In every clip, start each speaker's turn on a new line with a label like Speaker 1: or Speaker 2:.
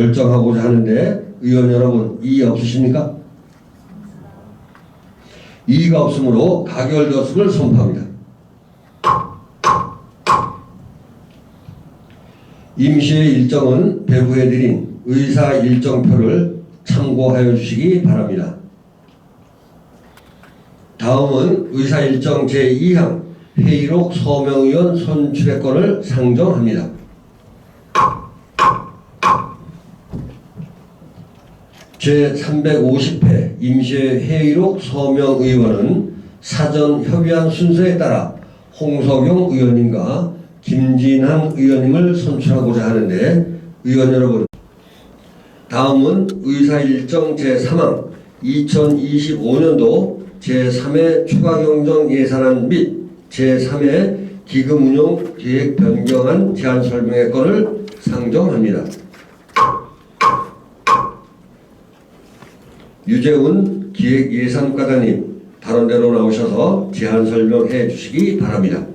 Speaker 1: 결정하고자 하는데 의원 여러분 이의 없으십니까? 이의가 없으므로 가결되었음을 선포합니다. 임시의 일정은 배부해드린 의사 일정표를 참고하여 주시기 바랍니다. 다음은 의사 일정 제2항 회의록 서명의원 선출의 건을 상정합니다. 제350회 임시회의록 서명 의원은 사전 협의한 순서에 따라 홍석용 의원님과 김진환 의원님을 선출하고자 하는데 의원 여러분 다음은 의사 일정 제3항 2025년도 제3회 추가 경정 예산안 및 제3회 기금 운용 계획 변경안 제안 설명의 건을 상정합니다. 유재훈 기획예산과장님 발언대로 나오셔서 제안 설명해 주시기 바랍니다.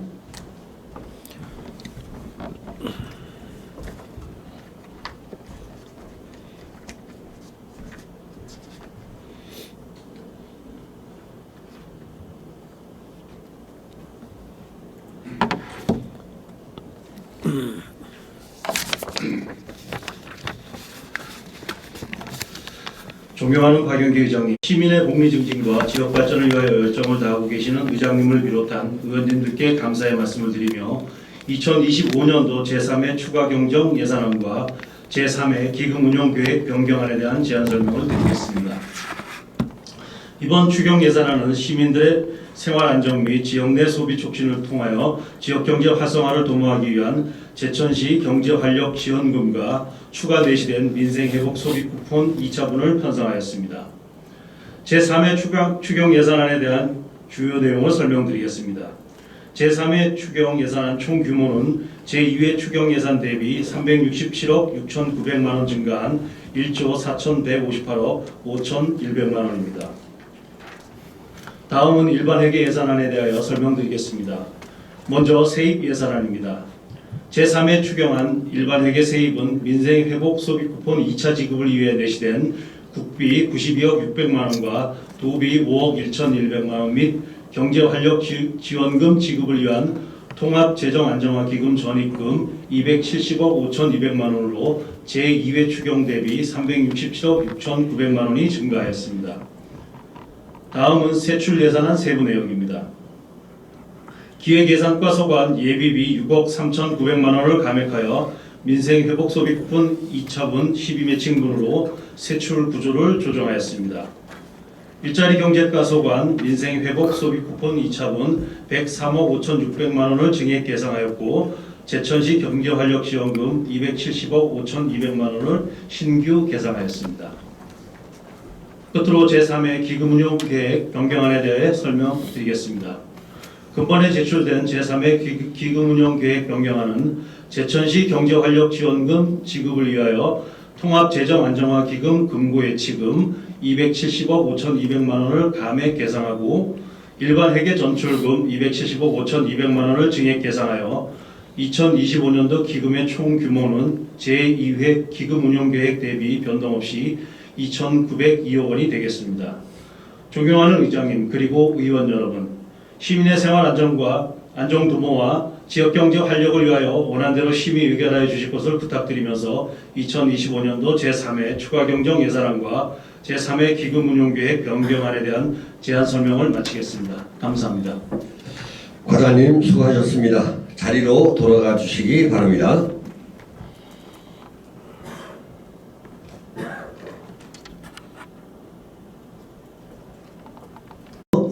Speaker 2: 존경하는 박영기 의장님, 시민의 복리 증진과 지역 발전을 위하여 열정을 다하고 계시는 의장님을 비롯한 의원님들께 감사의 말씀을 드리며 2025년도 제3회 추가 경정 예산안과 제3회 기금 운용 계획 변경안에 대한 제안 설명을 드리겠습니다. 이번 추경 예산안은 시민들의 생활 안정 및 지역 내 소비 촉진을 통하여 지역 경제 활성화를 도모하기 위한 제천시 경제 활력 지원금과 추가 내시된 민생 회복 소비 쿠폰 2차분을 편성하였습니다. 제3회 추경, 추경 예산안에 대한 주요 내용을 설명드리겠습니다. 제3회 추경 예산안 총 규모는 제2회 추경 예산 대비 367억 6,900만 원 증가한 1조 4,158억 5,100만 원입니다. 다음은 일반 회계 예산안에 대하여 설명드리겠습니다. 먼저 세입 예산안입니다. 제3회 추경안 일반 회계 세입은 민생 회복 소비 쿠폰 2차 지급을 위해 내시된 국비 92억 600만 원과 도비 5억 1,100만 원 및 경제 활력 지- 지원금 지급을 위한 통합 재정 안정화 기금 전입금 270억 5,200만 원으로 제2회 추경 대비 367억 6,900만 원이 증가하였습니다. 다음은 세출 예산안 세부 내용입니다. 기획예산과 소관 예비비 6억 3,900만 원을 감액하여 민생회복 소비 쿠폰 2차분 12매칭분으로 세출 구조를 조정하였습니다. 일자리 경제과 소관 민생회복 소비 쿠폰 2차분 103억 5,600만 원을 증액 계상하였고 제천시 경제활력지원금 270억 5,200만 원을 신규 계상하였습니다. 끝으로 제3회 기금운용 계획 변경안에 대해 설명드리겠습니다. 금번에 제출된 제3회 기금운용 계획 변경안은 제천시 경제활력지원금 지급을 위하여 통합재정안정화기금 금고예치금 270억 5,200만 원을 감액 계상하고 일반 회계 전출금 270억 5,200만 원을 증액 계상하여 2025년도 기금의 총 규모는 제2회 기금운용계획 대비 변동 없이 2,902억 원이 되겠습니다. 존경하는 의장님 그리고 의원 여러분, 시민의 생활 안정과 안정 도모와 지역 경제 활력을 위하여 원안대로 심의 의결하여 주실 것을 부탁드리면서 2025년도 제3회 추가 경정 예산안과 제3회 기금 운용 계획 변경안에 대한 제안 설명을 마치겠습니다. 감사합니다.
Speaker 1: 과장님 수고하셨습니다. 자리로 돌아가 주시기 바랍니다.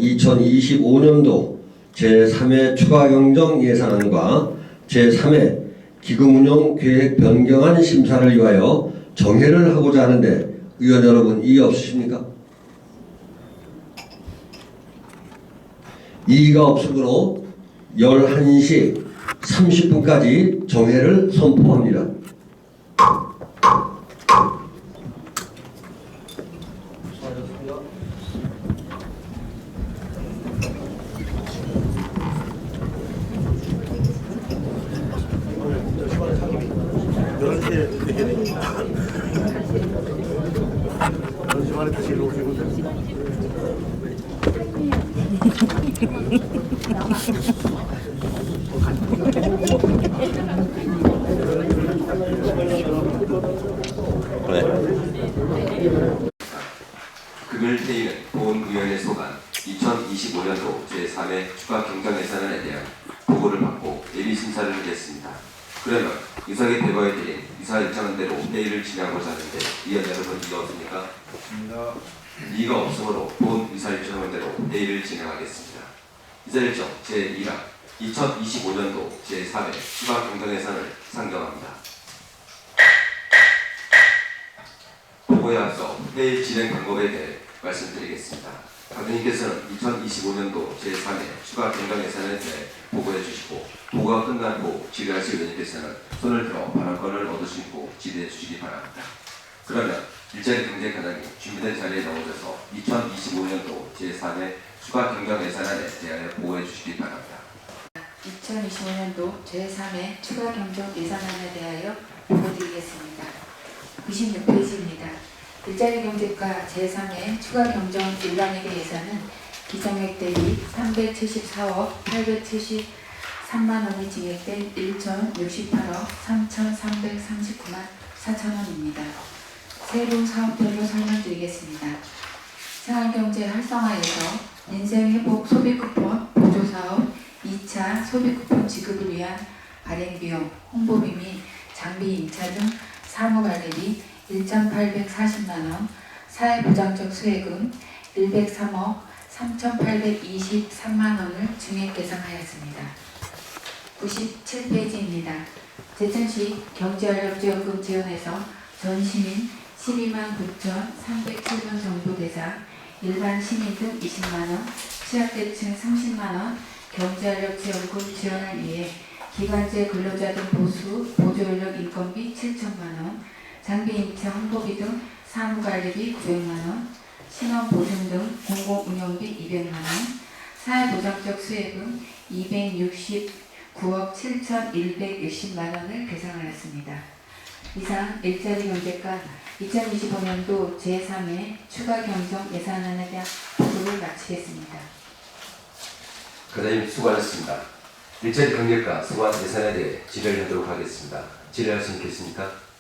Speaker 1: (2025년도) 제3회 추가 경정 예산안과 제3회 기금운용 계획 변경안 심사를 위하여 정회를 하고자 하는데 의원 여러분 이의 없으십니까? 이의가 없으므로 11시 30분까지 정회를 선포합니다.
Speaker 3: Thank you. 사 일정한 대로 회의를 진행하고자 하는데 위원 여러분 이가 없습니까? 이가 없으므로 본 유사 일정한 대로 회의를 진행하겠습니다. 유사 일정 제1항 2025년도 제3회 추가 경정 예산을 상정합니다. 보고에 앞서 회의 진행 방법에 대해 말씀드리겠습니다. 가드님께서는 2025년도 제3회 추가 경정 예산에 대해 보고해 주시고 보고가 끝난 후 질의하실 의원님께서는 손을 들어 발언권을 얻으시고 질의해 주시기 바랍니다. 그러면 일자리 경제 과장님 준비된 자리에 나오셔서 2025년도 제3회 추가 경정 예산안에 대하여 보고해 주시기 바랍니다.
Speaker 4: 2025년도 제3회 추가 경정 예산안에 대하여 보고드리겠습니다. 96페이지입니다. 일자리 경제과 제3회 추가 경정 일반회계 예산은 기정액 대비 374억 873만 원이 증액된 1,068억 3,339만 4천 원입니다. 세부 사업별로 설명드리겠습니다. 생활경제 활성화에서 인생회복 소비쿠폰 보조사업 2차 소비쿠폰 지급을 위한 발행비용, 홍보비 및 장비 임차 등 사무관리비 1,840만원, 사회보장적 수혜금 103억 3,823만원을 증액 계상하였습니다. 97페이지입니다. 제천시 경제활력지원금 지원에서 전 시민 12만 9,307명 정도 대상 일반 시민 등 20만원, 취약계층 30만원 경제활력 지원금 지원을 위해 기관제 근로자 등 보수 보조인력 인건비 7천만원, 장비 임차 홍보비 등 사무관리비 900만원, 신원 보증 등 공공 운영비 200만원, 사회보장적 수혜금 269억 7,160만원을 배상하였습니다. 이상 일자리 경제과 2025년도 제3회 추가 경정 예산안에 대한 보고를 마치겠습니다.
Speaker 3: 과장님 수고하셨습니다. 일자리 경제과 소관 예산에 대해 질의를 하도록 하겠습니다. 질의할 수 있겠습니까?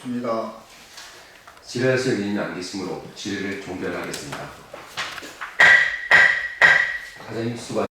Speaker 5: 없습니다.
Speaker 3: 질의하실 의원이 안 계시므로 질의를 종결하겠습니다. 과장님 수고